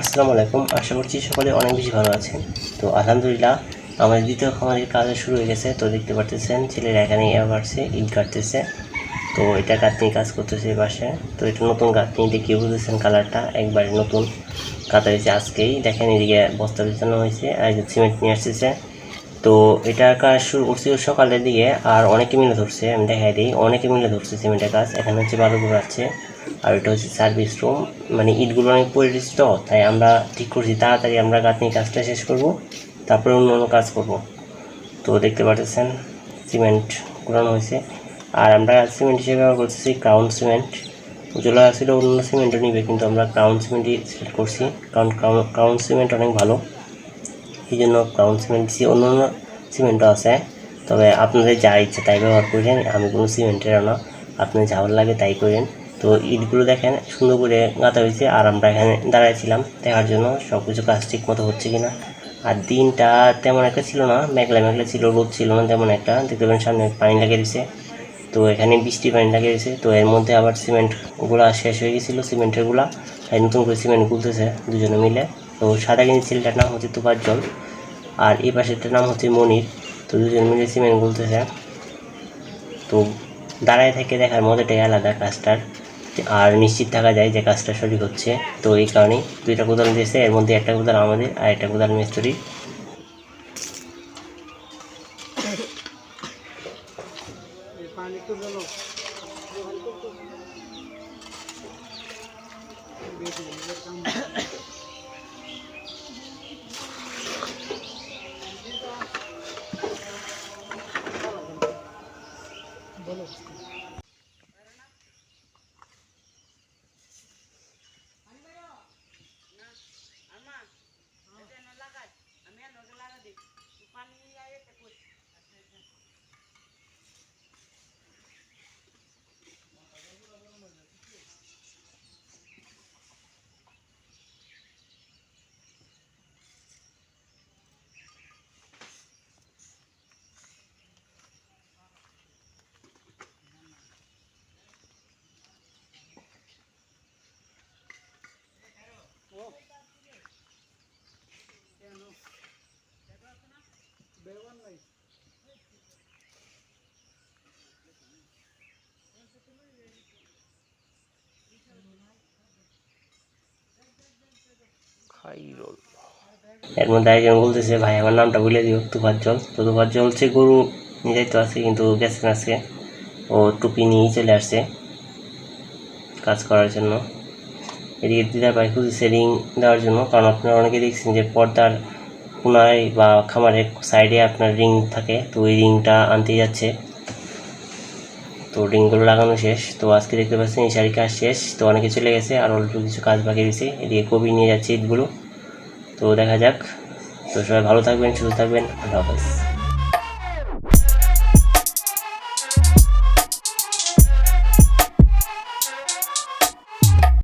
আসসালামু আলাইকুম। আশা করছি সকলে অনেক বেশি ভালো আছেন। তো আলহামদুলিল্লাহ, আমাদের দ্বিতীয় খামারের কাজ শুরু হয়ে গেছে। তো দেখতে পারতেছেন, ছেলেরা এখানে পারছে ইট কাটতেছে। তো এটা গাঁথনি কাজ করতেছে পাশে। তো এটা নতুন গাঁথনি দেখে বুঝতেছেন কালারটা। একবারে নতুন কাটা হয়েছে আজকেই। দেখেন এদিকে বস্তা বিছানো হয়েছে, আর সিমেন্ট নিয়ে আসতেছে। তো এটা কাজ শুরু করছি সকালের দিকে, আর অনেকে মিলে ধরছে, আমি দেখাই দিই, অনেকে মিলে ধরছে সিমেন্টের কাজ। এখানে হচ্ছে বালু আছে। আর এটা হচ্ছে সার্ভিস রুম মানে ইটগুলো অনেক পরিচিত, তাই আমরা ঠিক করছি, তাড়াতাড়ি আমরা গাঁথনি কাজটা শেষ করব, তারপরে অন্য অন্য কাজ করব। তো দেখতে পাচ্ছেন সিমেন্ট ঘোরানো হয়েছে। আর আমরা সিমেন্ট হিসেবে ব্যবহার করতেছি ক্রাউন সিমেন্ট উজ্জ্বলা ছিল, অন্য সিমেন্টও নিবে, কিন্তু আমরা ক্রাউন সিমেন্টই সিলেক্ট করছি। কারণ ক্রাউন সিমেন্ট অনেক ভালো। এই জন্য ক্রাউন সিমেন্ট দিচ্ছি অন্য অন্য সিমেন্টও আছে। তবে আপনাদের যা ইচ্ছে তাই ব্যবহার করেন, আমি কোনো সিমেন্টেরও না আপনার যা ভালো লাগে তাই করেন। তো ইটগুলো দেখেন, সুন্দর করে গাঁথা হয়েছে আর আমরা এখানে দাঁড়াইছিলাম দেখার জন্য সব কিছু কাজ ঠিক মতো হচ্ছে কিনা। আর দিনটা তেমন একটা ছিল না, মেঘলা মেঘলা ছিল, রোদ ছিল না তেমন একটা, দেখতে পাবেন সামনে পানি লাগিয়ে দিয়েছে তো এখানে বৃষ্টি পানি লাগিয়ে দিয়েছে তো এর মধ্যে আবার সিমেন্টগুলা শেষ হয়ে গেছিল সিমেন্টেরগুলা তাই নতুন করে সিমেন্ট গুলতেছে দুজনে মিলে। তো সাদা গেঞ্জি ছেলেটার নাম হচ্ছে তুফার জল, আর এই পাশেরটার নাম হচ্ছে মনির। তো দুজন মিলে সিমেন্ট গুলতেছে। তো দাঁড়ায় থেকে দেখার মজাটাই আলাদা কাজটার আর নিশ্চিত থাকা যায় যে কাজটা সঠিক হচ্ছে। তো এই কারণেই দুইটা কোদাল দিয়েছে, এর মধ্যে একটা কোদাল আমাদের আর একটা কোদাল মিস্ত্রি। খাইরুল এর মধ্যে একজন বলতেছে, ভাই, আমার নামটা বলে দিও তুফার জল। তো তুফার জল হচ্ছে গরু নিয়ে যাইতে আছে কিন্তু গেছে না ও টুপি নিয়েই চলে আসছে কাজ করার জন্য। এদিকে দিদার ভাই খুঁজছে রিং দেওয়ার জন্য, কারণ আপনারা অনেকে দেখছেন যে পর্দার কোনায় বা খামারের সাইডে আপনার রিং থাকে, তো ওই রিংটা আনতে যাচ্ছে। তো রিংগুলো লাগানো শেষ। তো আজকে দেখতে পাচ্ছেন এই শাড়ি কাজ শেষ। তো অনেকে চলে গেছে, আর অল্প কিছু কাজ বাকি রয়েছে। এদিকে কবি নিয়ে যাচ্ছে ঈদগুলো। তো দেখা যাক। তো সবাই ভালো থাকবেন, সুস্থ থাকবেন। আল্লাহ হাফেজ।